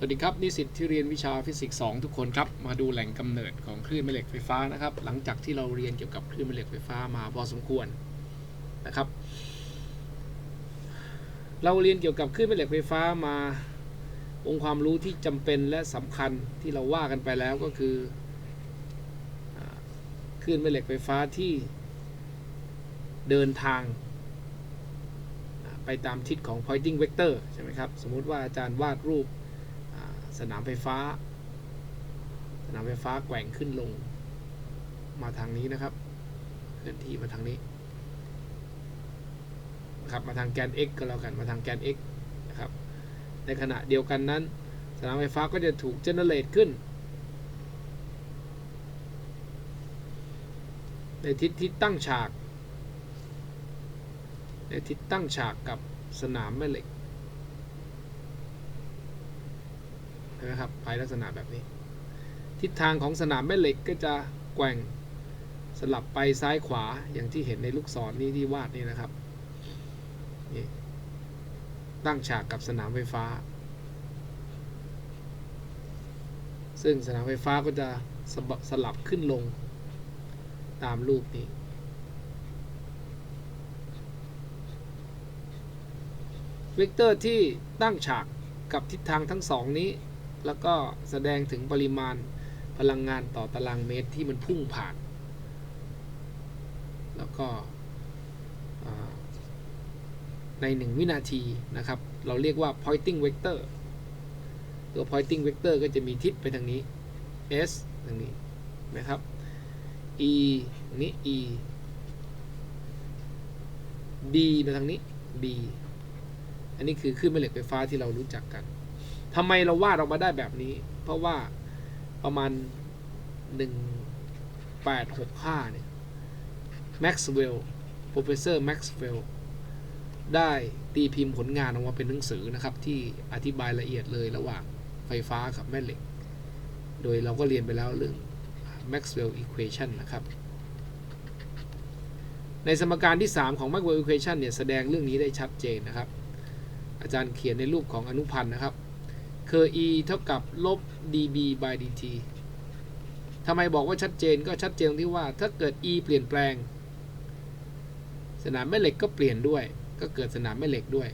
สวัสดีครับนิสิตที่เรียนวิชาฟิสิกส์2ทุกคนครับมาดูแหล่งกำเนิดของคลื่นแม่เหล็กไฟฟ้านะครับ หลังจากที่เราเรียนเกี่ยวกับคลื่นแม่เหล็กไฟฟ้ามาพอสมควรนะครับ เราเรียนเกี่ยวกับคลื่นแม่เหล็กไฟฟ้ามา องค์ความรู้ที่จำเป็นและสำคัญที่เราว่ากันไปแล้วก็คือคลื่นแม่เหล็กไฟฟ้าที่เดินทางไปตามทิศของ pointing vector ใช่ไหมครับ สมมุติว่าอาจารย์วาดรูป สนามไฟฟ้า สนามไฟฟ้าแกว่งขึ้นลง มาทางนี้นะครับ เคลื่อนที่มาทางนี้นะครับมาทางแกน x ก็แล้วกันมาทางแกน x นะครับ ในขณะเดียวกันนั้น สนามไฟฟ้าก็จะถูกเจเนเรตขึ้น ในทิศที่ตั้งฉาก ในทิศตั้งฉากกับสนามแม่เหล็ก ใช่ไหมครับภายลักษณะแบบนี้ ทิศทางของสนามแม่เหล็กก็จะแกว่งสลับไปซ้ายขวาอย่างที่เห็นในลูกศรนี้ที่วาดนี่นะครับนี่ตั้งฉากกับสนามไฟฟ้า ซึ่งสนามไฟฟ้าก็จะสบสลับขึ้นลงตามรูปนี้เวกเตอร์ที่ตั้งฉากกับทิศทางทั้งสองนี้ แล้วก็แสดงถึงปริมาณพลังงานต่อตารางเมตรที่มันพุ่งผ่าน แล้วก็ใน 1 วินาทีนะครับ เราเรียกว่า pointing vector ตัว pointing vector ก็จะมีทิศไปทางนี้ s ทางนี้นะครับ e นี้ e b มาทางนี้ b อันนี้คือคลื่นแม่เหล็กไฟฟ้าที่เรารู้จักกัน ทำไมเราวาดออกมาได้แบบนี้ เพราะว่าประมาณ1865เนี่ย Maxwell Professor Maxwell ได้ตีพิมพ์ผลงานออกมาเป็นหนังสือนะครับ ที่อธิบายละเอียดเลยระหว่างไฟฟ้ากับแม่เหล็ก โดยเราก็เรียนไปแล้วเรื่อง Maxwell Equation นะครับ ในสมการที่ 3 ของ Maxwell Equation เนี่ย แสดงเรื่องนี้ได้ชัดเจนนะครับ อาจารย์เขียนในรูปของอนุพันธ์นะครับ คือ e เท่ากับลบ dB by dt ทำไมบอกว่าชัดเจนก็ชัดเจนที่ว่าถ้าเกิด e เปลี่ยนแปลง สนามแม่เหล็กก็เปลี่ยนด้วย ก็เกิดสนามแม่เหล็กด้วย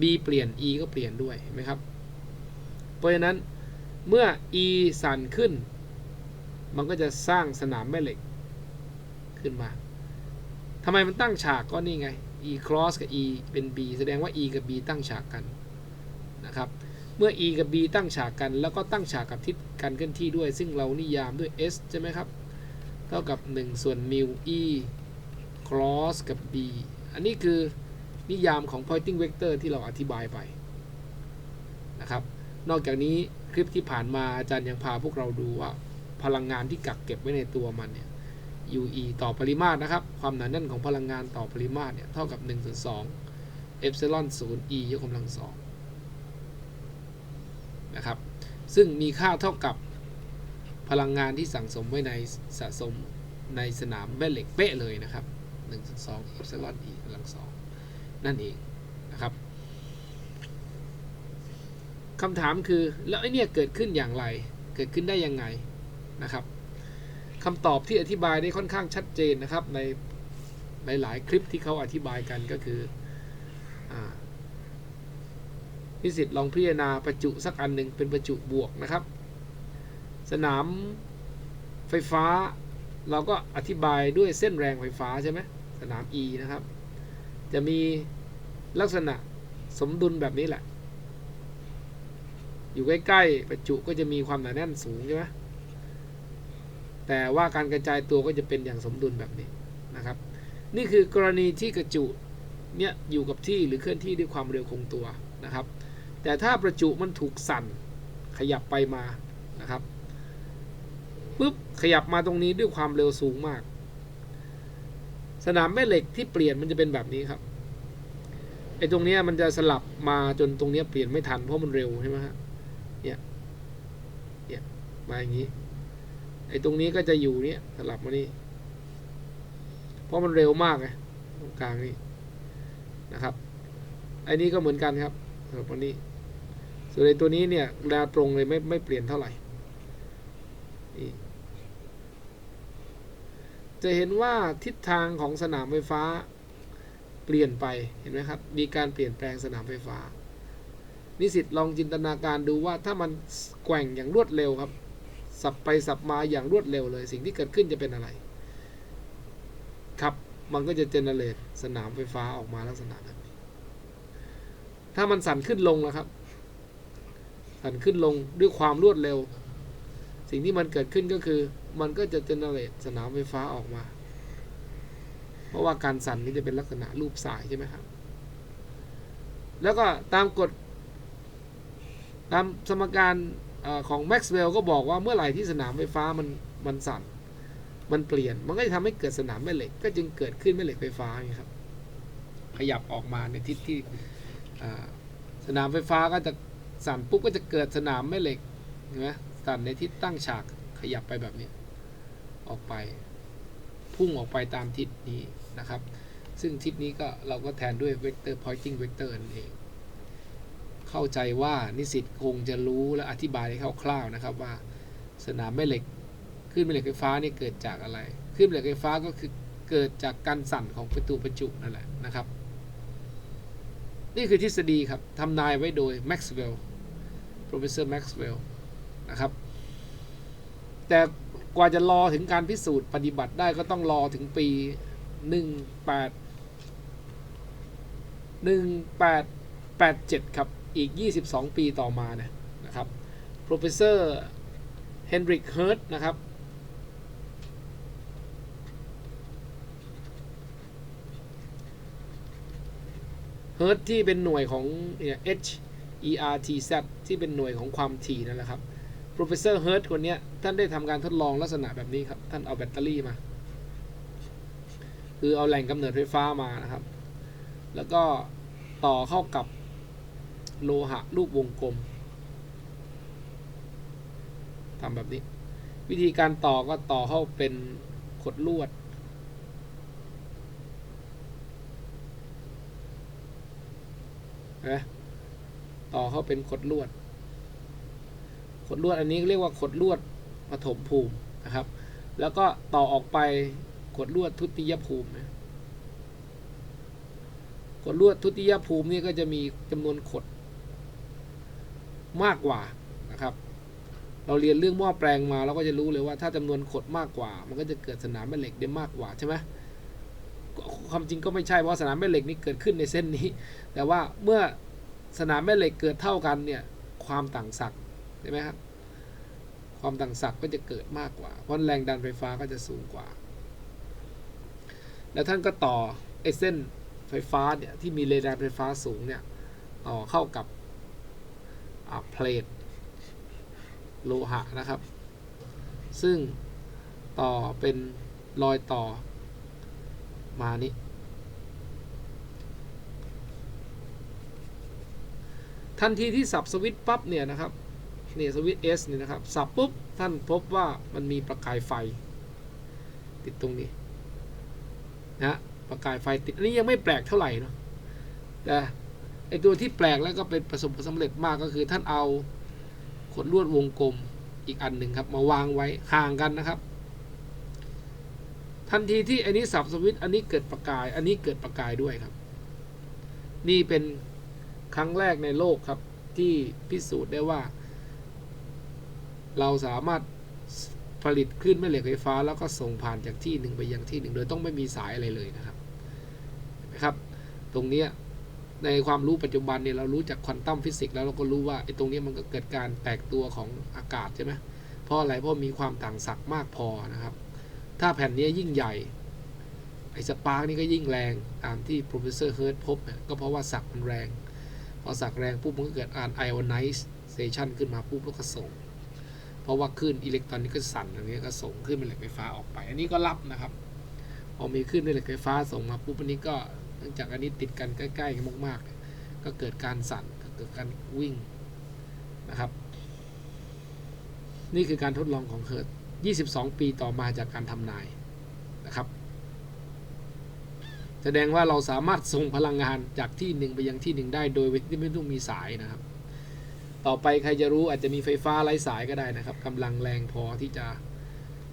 b เปลี่ยน e ก็เปลี่ยนด้วยเห็นไหมครับ เพราะฉะนั้นเมื่อ e สั่นขึ้น มันก็จะสร้างสนามแม่เหล็กขึ้นมาทำไมมันตั้งฉากก็นี่ไง e cross กับ e เป็น b แสดงว่า e กับ b ตั้งฉากกันนะครับ เมื่อ e กับ b ตั้งฉากกัน แล้วก็ตั้งฉากกับทิศการเคลื่อนที่ด้วย ซึ่งเรานิยามด้วย s ใช่ไหมครับ เท่ากับ 1 ส่วน mu e cross กับ b อันนี้คือนิยามของ pointing vector ที่เราอธิบายไปนะครับ นอกจากนี้คลิปที่ผ่านมาอาจารย์ยังพาพวกเราดูว่า พลังงานที่กักเก็บไว้ในตัวมันเนี่ย UE ต่อปริมาตรนะครับ ความหนาแน่นของพลังงานต่อปริมาตรเนี่ยเท่ากับ1ส่วน2เอฟซิลอน0 E ยกกำลังสอง นะครับ ซึ่งมีค่าเท่ากับพลังงานที่สั่งสมไว้ในสะสมในสนามแม่เหล็กเป๊ะเลยนะครับ1ส่วน2เอฟซลอน E กำลังสองนั่นเองนะครับคำถามคือแล้วไอเนี่ยเกิดขึ้นอย่างไร เกิดขึ้นได้ยังไงนะครับคำตอบที่อธิบายได้ค่อนข้างชัดเจนนะครับในหลายคลิปที่เขาอธิบายกันก็คืออานิสิตลองพิจารณาประจุสักอันหนึ่งเป็นประจุบวกนะครับ สนามไฟฟ้า เราก็อธิบายด้วยเส้นแรงไฟฟ้าใช่ไหมสนาม E นะครับ จะมีลักษณะสมดุลแบบนี้แหละ อยู่ใกล้ๆประจุก็จะมีความหนาแน่นสูงใช่ไหมแต่ว่าการกระจายตัวก็จะเป็นอย่างสมดุลแบบนี้นะครับ นี่คือกรณีที่กระจุเนี่ยอยู่กับที่หรือเคลื่อนที่ด้วยความเร็วคงตัวนะครับ แต่ถ้าประจุมันถูกสั่นขยับไปมานะครับปุ๊บขยับมาตรงนี้ด้วยความเร็วสูงมาก สนามแม่เหล็กที่เปลี่ยนมันจะเป็นแบบนี้ครับไอ้ตรงเนี้ยมันจะสลับมาจนตรงเนี้ยเปลี่ยนไม่ทันเพราะมันเร็วใช่ไหมฮะเนี่ยเนี่ยมาอย่างนี้ไอ้ตรงนี้ก็จะอยู่เนี้ยสลับมานี่เพราะมันเร็วมากไงตรงกลางนี่นะครับไอ้นี้ก็เหมือนกันครับสลับมานี่ ส่วนในตัวนี้เนี่ยแนวตรงเลยไม่ไม่เปลี่ยนเท่าไหร่ จะเห็นว่าทิศทางของสนามไฟฟ้าเปลี่ยนไป เห็นไหมครับ มีการเปลี่ยนแปลงสนามไฟฟ้า นิสิตลองจินตนาการดูว่าถ้ามันแกว่งอย่างรวดเร็วครับ สับไปสับมาอย่างรวดเร็วเลย สิ่งที่เกิดขึ้นจะเป็นอะไร ครับ มันก็จะเจเนเรตสนามไฟฟ้าออกมาลักษณะแบบนี้ ถ้ามันสั่นขึ้นลงนะครับ สั่นขึ้นลงด้วยความรวดเร็ว สิ่งที่มันเกิดขึ้นก็คือ มันก็จะเจเนเรตสนามไฟฟ้าออกมา เพราะว่าการสั่นนี้จะเป็นลักษณะรูปสายใช่ไหมครับ แล้วก็ตามกฎตามสมการอของแม็กซ์เวลล์ก็บอกว่าเมื่อไหร่ที่สนามไฟฟ้ามันมันสั่น มันเปลี่ยน มันก็จะทำให้เกิดสนามแม่เหล็ก ก็จึงเกิดขึ้นแม่เหล็กไฟฟ้าไงครับ ขยับออกมาในทิศที่สนามไฟฟ้าก็จะ สั่นปุ๊บก็จะเกิดสนามแม่เหล็กเห็นไหมสั่นในทิศตั้งฉากขยับไปแบบนี้ออกไป พุ่งออกไปตามทิศนี้นะครับ ซึ่งทิศนี้ก็เราก็แทนด้วยเวกเตอร์ pointing vector นั่นเอง เข้าใจว่านิสิตคงจะรู้และอธิบายให้คร่าวๆนะครับว่าสนามแม่เหล็กคลื่นแม่เหล็กไฟฟ้านี่เกิดจากอะไรคลื่นแม่เหล็กไฟฟ้าก็คือเกิดจากการสั่นของประตูประจุนั่นแหละนะครับ นี่คือทฤษฎีครับทำนายไว้โดยแม็กซ์เวลล์ Maxwell Professor Maxwell นะครับ แต่กว่าจะรอถึงการพิสูจน์ปฏิบัติได้ก็ต้องรอถึงปี 18 1887 ครับ อีก 22 ปีต่อมาเนี่ยนะครับ Professor Henrik Hertz นะครับเฮิร์ตที่เป็นหน่วยของเนี่ย H E R T Z ที่เป็นหน่วยของความถี่นั่นแหละครับ Professor Hertz คนนี้ท่านได้ทำการทดลองลักษณะแบบนี้ครับ ท่านเอาแบตเตอรี่มา คือเอาแหล่งกำเนิดไฟฟ้ามานะครับ แล้วก็ต่อเข้ากับโลหะรูปวงกลมทำแบบนี้ วิธีการต่อก็ต่อเข้าเป็นขดลวดนะ ต่อเข้าเป็นขดลวด ขดลวดอันนี้เรียกว่าขดลวดปฐมภูมินะครับ แล้วก็ต่อออกไปขดลวดทุติยภูมิขดลวดทุติยภูมินี่ก็จะมีจำนวนขดมากกว่านะครับ เราเรียนเรื่องหม้อแปลงมาเราก็จะรู้เลยว่าถ้าจำนวนขดมากกว่า มันก็จะเกิดสนามแม่เหล็กได้มากกว่าใช่ไหมความจริงก็ไม่ใช่เพราะสนามแม่เหล็กนี้เกิดขึ้นในเส้นนี้ แต่ว่าเมื่อ สนามแม่เหล็กเกิดเท่ากันเนี่ยความต่างศักย์ใช่ไหมครับความต่างศักย์ก็จะเกิดมากกว่า เพราะแรงดันไฟฟ้าก็จะสูงกว่า แล้วท่านก็ต่อไอเส้นไฟฟ้าเนี่ยที่มีแรงดันไฟฟ้าสูงเนี่ยต่อเข้ากับเพลทโลหะนะครับ ซึ่งต่อเป็นรอยต่อมานี้ ทันทีที่สับสวิตปั๊บเนี่ยนะครับเนี่ยสวิตช์ S เนี่ยนะครับ สับปุ๊บ ท่านพบว่ามันมีประกายไฟ ติดตรงนี้นะประกายไฟติด อันนี้ยังไม่แปลกเท่าไหร่เนาะแต่ไอตัวที่แปลกแล้วก็เป็นประสบความสำเร็จมากก็คือท่านเอาขดลวดวงกลมอีกอันหนึ่งครับ มาวางไว้ห่างกันนะครับ ทันทีที่อันนี้สับสวิตอันนี้เกิดประกาย อันนี้เกิดประกายด้วยครับ นี่เป็น ครั้งแรกในโลกครับที่พิสูจน์ได้ว่า เราสามารถผลิตคลื่นแม่เหล็กไฟฟ้า แล้วก็ส่งผ่านจากที่หนึ่งไปยังที่หนึ่งโดยต้องไม่มีสายอะไรเลยนะครับนะครับ ตรงนี้ในความรู้ปัจจุบันเนี่ยเรารู้จากควอนตัมฟิสิกส์แล้วเราก็รู้ว่าไอ้ตรงนี้มันก็เกิดการแตกตัวของอากาศใช่ไหมเพราะอะไรเพราะมีความต่างศักย์มากพอนะครับ ถ้าแผ่นนี้ยิ่งใหญ่ไอ้สปาร์กนี่ก็ยิ่งแรงตามที่ professor h e r t พบเนี่ยก็เพราะว่าศักย์มันแรง อสักแรงปุ๊บมันก็เกิดอ่าน ionization ขึ้นมาปุ๊บแล้วก็ส่ง เพราะว่าคลื่นอิเล็กตรอนนี่ก็สั่นอย่างนี้ก็ส่งคลื่นแม่เหล็กไฟฟ้าออกไป อันนี้ก็รับนะครับพอมีคลื่นแม่เหล็กไฟฟ้าส่งมาปุ๊บอันนี้ก็เนื่องจากอันนี้ติดกันใกล้ๆกันมากๆ ก็เกิดการสั่นเกิดการวิ่งนะครับ นี่คือการทดลองของเฮิร์ต22 ปีต่อมาจากการทำนายนะครับ แสดงว่าเราสามารถส่งพลังงานจากที่หนึ่งไปยังที่หนึ่งได้โดยที่ไม่ต้องมีสายนะครับ ต่อไปใครจะรู้อาจจะมีไฟฟ้าไร้สายก็ได้นะครับกำลังแรงพอที่จะ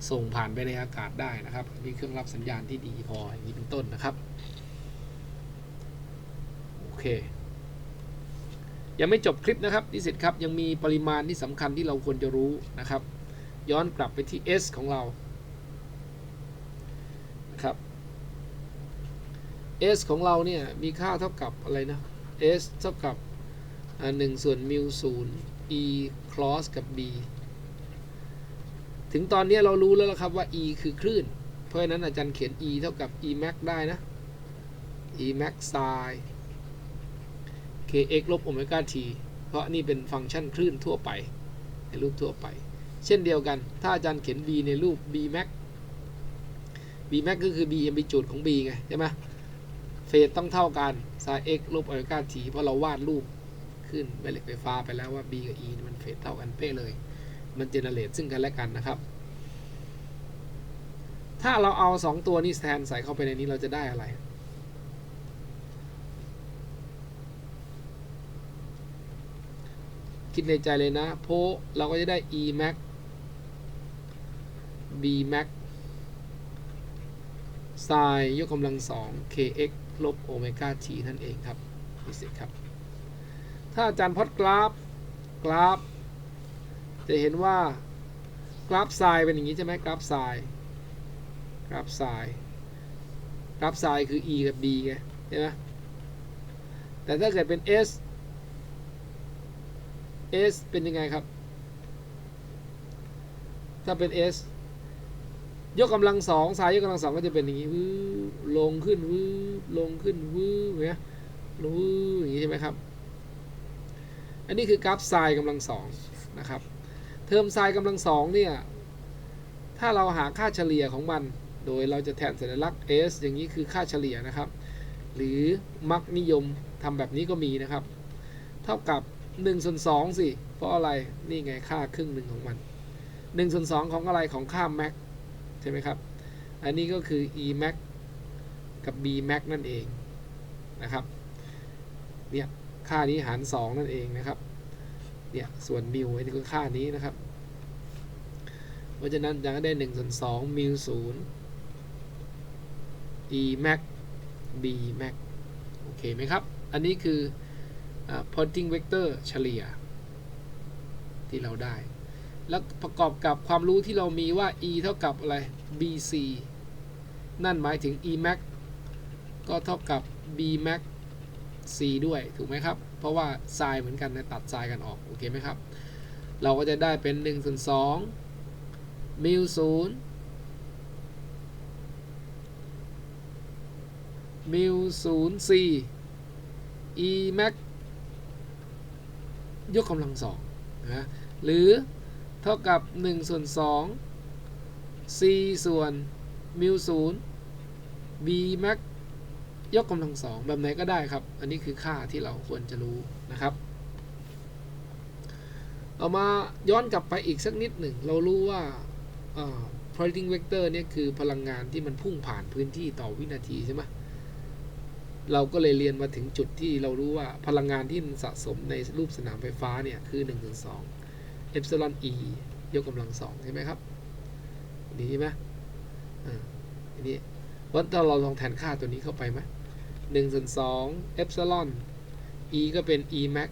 ส่งผ่านไปในอากาศได้นะครับมีเครื่องรับสัญญาณที่ดีพออย่างนี้เป็นต้นนะครับโอเค ยังไม่จบคลิปนะครับนิสิตครับยังมีปริมาณที่สำคัญที่เราควรจะรู้นะครับ ย้อนกลับไปที่ S ของเรานะครับ S ของเราเนี่ย มีค่าเท่ากับอะไรนะ S เท่ากับหนึ่งส่วนมิวศูนย์ E cross กับ B ถึงตอนนี้เรารู้แล้วละครับว่า E คือคลื่น เพราะฉะนั้นอาจารย์เขียน E เท่ากับ E max ได้นะ E max sin kx ลบโอเมก้า t เพราะนี่เป็นฟังก์ชันคลื่นทั่วไป ในรูปทั่วไป เช่นเดียวกัน ถ้าอาจารย์เขียน b ในรูป b max b max ก็คือ b amplitude ของ b ไงใช่ไหม เฟสต้องเท่ากัน sin x ลบโอเมก้า t เพราะเราวาดรูปขึ้นแม่เหล็กไฟฟ้าไปแล้วว่า b กับ e มันเฟสเท่ากันเป๊ะเลย มันเจเนเรตซึ่งกันและกันนะครับ ถ้าเราเอา 2 ตัวนี้แทนใส่เข้าไปในนี้เราจะได้อะไรคิดในใจเลยนะ โพเราก็จะได้ e max b max sin ยกกำลังสอง kx ลบโอเมก้า t นั่นเองครับนี่สิครับ ถ้าอาจารย์พอดกราฟกราฟ จะเห็นว่ากราฟไซน์เป็นอย่างนี้ใช่ไหมกราฟไซน์กราฟไซน์กราฟไซน์คือ e กับ b ไงใช่ไหมแต่ถ้าเกิดเป็น s S เป็นยังไงครับ ถ้าเป็น S ยกกำลังสองสายยกกำลังสองก็จะเป็นอย่างนี้วื้ลงขึ้นวื้ลงขึ้นวื้เนี่ยลงวื้ออย่างนี้ใช่ไหมครับ อันนี้คือกราฟไซน์กำลังสองนะครับ เทอมไซน์กำลังสองเนี่ย ถ้าเราหาค่าเฉลี่ยของมัน โดยเราจะแทนสัญลักษณ์ S อย่างนี้คือค่าเฉลี่ยนะครับ หรือมักนิยมทำแบบนี้ก็มีนะครับ เท่ากับ1ส่วน2สิ เพราะอะไร นี่ไงค่าครึ่งหนึ่งของมัน1ส่วน2ของอะไรของค่า max ใช่ไหมครับ อันนี้ก็คือ e max กับ b max นั่นเองนะครับ เนี่ยค่านี้หาร 2 นั่นเองนะครับ เนี่ยส่วนมิวอ้นี่คือค่านี้นะครับ เพราะฉะนั้นจะได้1ส่วน2มิวศูนย์ e max b max โอเคไหมครับ อันนี้คือ pointing vector เฉลี่ยที่เราได้ แล้วประกอบกับความรู้ที่เรามีว่า e เท่ากับอะไร bc นั่นหมายถึง e max ก็เท่ากับ b max c ด้วยถูกไหมครับ เพราะว่า sin เหมือนกันนะตัด sin กันออก โอเคไหมครับ เราก็จะได้เป็น1ส่วน2มิลศูนย์มิลศูนย์ c e max ยกกำลังสองนะหรือ เท่ากับ1ส่วน2 c ส่วนมิวศูนย์ b max ยกกำลังสองแบบไหนก็ได้ครับ อันนี้คือค่าที่เราควรจะรู้นะครับ เอามาย้อนกลับไปอีกสักนิดหนึ่ง เรารู้ว่า pointing vector เนี่ยคือพลังงานที่มันพุ่งผ่านพื้นที่ต่อวินาทีใช่ไหมเราก็เลยเรียนมาถึงจุดที่เรารู้ว่าพลังงานที่สะสมในรูปสนามไฟฟ้าเนี่ยคือ1ถึง2 เอฟซิลอน e ยกกำลังสองใช่ไหมครับนี่ใช่ไหมอ่าอันนี้ว่าถ้าเราลองแทนค่าตัวนี้เข้าไปไหมหนึ่งส่วนสองเอฟซิลอน e ก็เป็น e max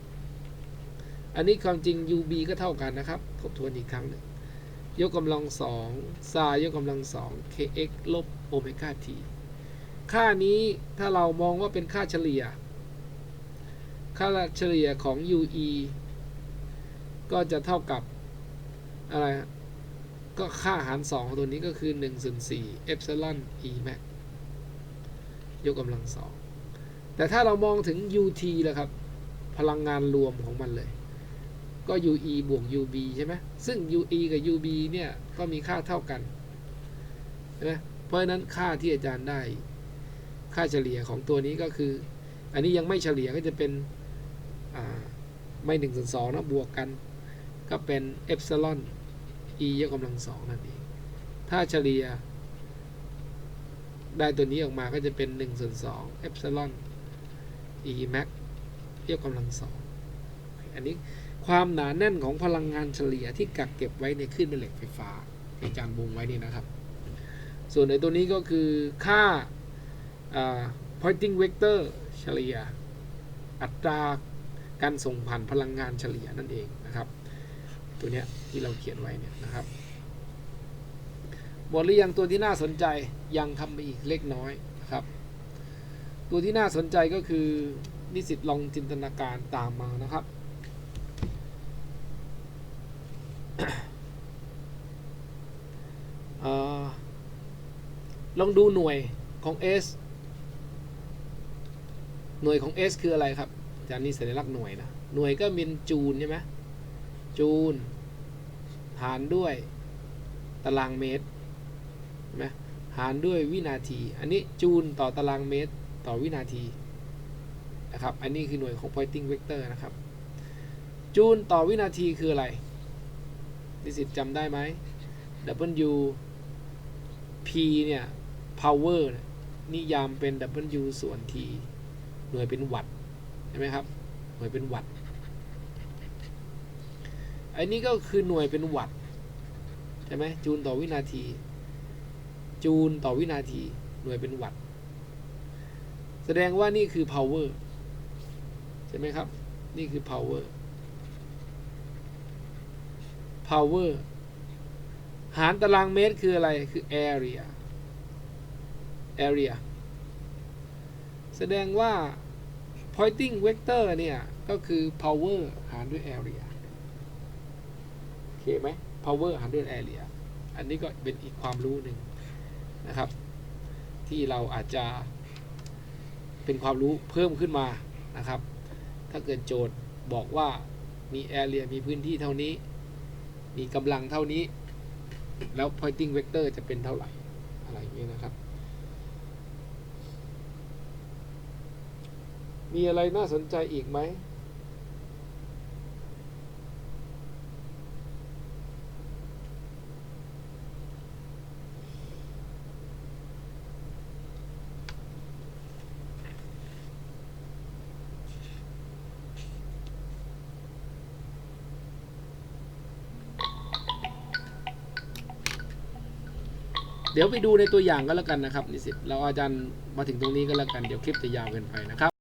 อันนี้ความจริง ub ก็เท่ากันนะครับ ทบทวนอีกครั้งหนึ่งยกกำลังสองซายกกำลังสอง kx ลบโอเมก้า t ค่านี้ถ้าเรามองว่าเป็นค่าเฉลี่ย ค่าเฉลี่ยของ UE ก็จะเท่ากับอะไร ก็ค่าหาร2ของตัวนี้ก็คือ1ส่วน4 epsilon e max ยกกำลังสองแต่ถ้าเรามองถึง UT แล้วครับ พลังงานรวมของมันเลย ก็ UE บวก UB ใช่ไหมซึ่ง UE กับ UB เนี่ย ก็มีค่าเท่ากันใช่ไหมเพราะฉะนั้นค่าที่อาจารย์ได้ ค่าเฉลี่ยของตัวนี้ก็คือ อันนี้ยังไม่เฉลี่ยก็จะเป็นไม่หนึ่งส่วนสองนะบวกกัน ก็เป็นเอฟซิลอน e ยกกำลังสองนั่นเอง ถ้าเฉลี่ย ได้ตัวนี้ออกมาก็จะเป็น1ส่วน2เอฟซิลอน e max ยกกำลังสอง อันนี้ความหนาแน่นของพลังงานเฉลี่ยที่กักเก็บไว้ในคลื่นแม่เหล็กไฟฟ้าที่อาจารย์วงไว้นี่นะครับ ส่วนในตัวนี้ก็คือค่าอา pointing vector เฉลี่ย อัตราการส่งผ่านพลังงานเฉลี่ยนั่นเอง ตัวเนี้ยที่เราเขียนไว้เนี่ยนะครับหมดหรือยังตัวที่น่าสนใจยังทำไปอีกเล็กน้อยนะครับ ตัวที่น่าสนใจก็คือนิสิตลองจินตนาการตามมานะครับออลองดูหน่วยของ S หน่วยของ S คืออะไรครับอาจารย์นี่สัญลักษณ์หน่วยนะ หน่วยก็เป็นจูลใช่ไหมจูล หารด้วยตารางเมตรใช่หารด้วยวินาที อันนี้จูลต่อตารางเมตรต่อวินาทีนะครับ อันนี้คือหน่วยของ pointing vector นะครับ จูลต่อวินาทีคืออะไร นิสิตจำได้ไหม W P เนี่ย power นิยามเป็น W ส่วน T หน่วยเป็นวัตต์ใช่ไหมครับ หน่วยเป็นวัตต์ อันนี้ก็คือหน่วยเป็นวัตต์ใช่ไหมจูลต่อวินาที จูลต่อวินาที หน่วยเป็นวัตต์แสดงว่านี่คือ power ใช่ไหมครับ นี่คือ power power หารตารางเมตรคืออะไรคือ area area แสดงว่า pointing vector เนี่ย ก็คือ power หารด้วย area เคไหม power หารด้วย area อันนี้ก็เป็นอีกความรู้หนึ่งนะครับ ที่เราอาจจะเป็นความรู้เพิ่มขึ้นมานะครับ ถ้าเกิดโจทย์บอกว่ามี area มีพื้นที่เท่านี้ มีกำลังเท่านี้ แล้ว pointing vector จะเป็นเท่าไหร่ อะไรอย่างเงี้ยนะครับ มีอะไรน่าสนใจอีกไหม เดี๋ยวไปดูในตัวอย่างก็แล้วกันนะครับนิสิตเราอาจารย์มาถึงตรงนี้ก็แล้วกันเดี๋ยวคลิปจะยาวเกินไปนะครับ